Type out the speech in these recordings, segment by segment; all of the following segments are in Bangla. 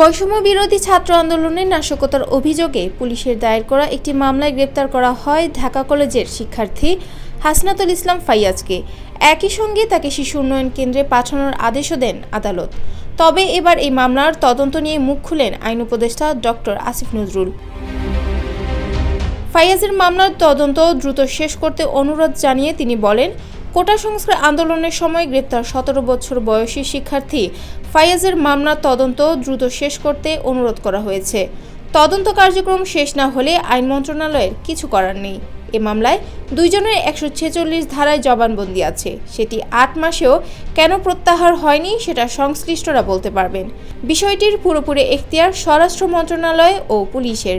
বৈষম্য বিরোধী ছাত্র আন্দোলনের নাশকতার অভিযোগে পুলিশের দায়ের করা একটি মামলায় গ্রেপ্তার করা হয় ঢাকা কলেজের শিক্ষার্থী হাসনাতুল ইসলাম ফাইয়াজকে। একই সঙ্গে তাকে শিশু উন্নয়ন কেন্দ্রে পাঠানোর আদেশও দেন আদালত। তবে এবার এই মামলার তদন্ত নিয়ে মুখ খুলেন আইন উপদেষ্টা ডক্টর আসিফ নজরুল। ফাইয়াজের মামলার তদন্ত দ্রুত শেষ করতে অনুরোধ জানিয়ে তিনি বলেন কোটা সংস্কার আন্দোলনের সময় গ্রেপ্তার সতেরো বছর বয়সী শিক্ষার্থী ফাইয়াজের মামলার তদন্ত দ্রুত শেষ করতে অনুরোধ করা হয়েছে। তদন্ত কার্যক্রম শেষ না হলে আইন মন্ত্রণালয়ের কিছু করার নেই। এ মামলায় দুইজনের একশো ছেচল্লিশ ধারায় জবানবন্দি আছে। সেটি আট মাসেও কেন প্রত্যাহার হয়নি সেটা সংশ্লিষ্টরা বলতে পারবেন। বিষয়টির পুরোপুরি এখতিয়ার স্বরাষ্ট্র মন্ত্রণালয় ও পুলিশের।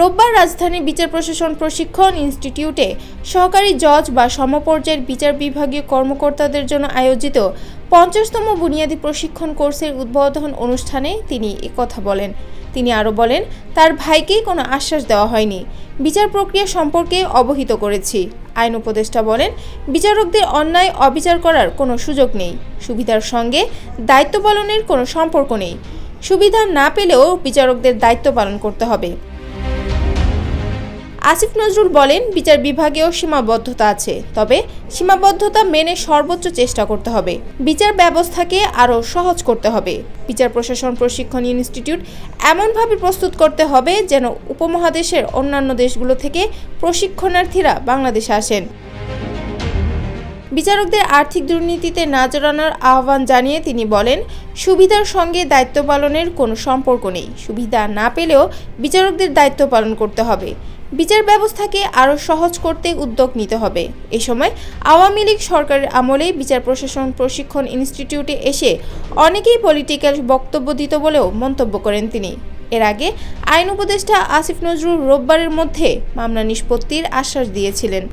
রোববার রাজধানীর বিচার প্রশাসন প্রশিক্ষণ ইনস্টিটিউটে সহকারী জজ বা সমপর্যায়ের বিচার বিভাগীয় কর্মকর্তাদের জন্য আয়োজিত পঞ্চাশতম বুনিয়াদী প্রশিক্ষণ কোর্সের উদ্বোধন অনুষ্ঠানে তিনি কথা বলেন। তিনি আরও বলেন, তার ভাইকেই কোনো আশ্বাস দেওয়া হয়নি। বিচার প্রক্রিয়া সম্পর্কে অবহিত করেছি। আইন উপদেষ্টা বলেন, বিচারকদের অন্যায় অবিচার করার কোনো সুযোগ নেই। সুবিধার সঙ্গে দায়িত্ব পালনের কোনো সম্পর্ক নেই। সুবিধা না পেলেও বিচারকদের দায়িত্ব পালন করতে হবে। আসিফ নজরুল বলেন, বিচার বিভাগেও সীমাবদ্ধতা আছে, তবে সীমাবদ্ধতা মেনে সর্বোচ্চ চেষ্টা করতে হবে। বিচার ব্যবস্থাকে আরও সহজ করতে হবে। বিচার প্রশাসন, প্রশিক্ষণ ইনস্টিটিউট এমনভাবে প্রস্তুত করতে হবে যেন উপমহাদেশের অন্যান্য দেশগুলো থেকে প্রশিক্ষণার্থীরা বাংলাদেশে আসেন। বিচারকদের আর্থিক দুর্নীতিতে না জড়ানোর আহ্বান জানিয়ে তিনি বলেন, সুবিধার সঙ্গে দায়িত্ব পালনের কোনো সম্পর্ক নেই। সুবিধা না পেলেও বিচারকদের দায়িত্ব পালন করতে হবে। বিচার ব্যবস্থাকে আরও সহজ করতে উদ্যোগ নিতে হবে। এ সময় আওয়ামী লীগ সরকারের আমলে বিচার প্রশাসন প্রশিক্ষণ ইনস্টিটিউটে এসে অনেকেই পলিটিক্যাল বক্তব্য দিত বলেও মন্তব্য করেন তিনি। এর আগে আইন উপদেষ্টা আসিফ নজরুল রোববারের মধ্যে মামলা নিষ্পত্তির আশ্বাস দিয়েছিলেন।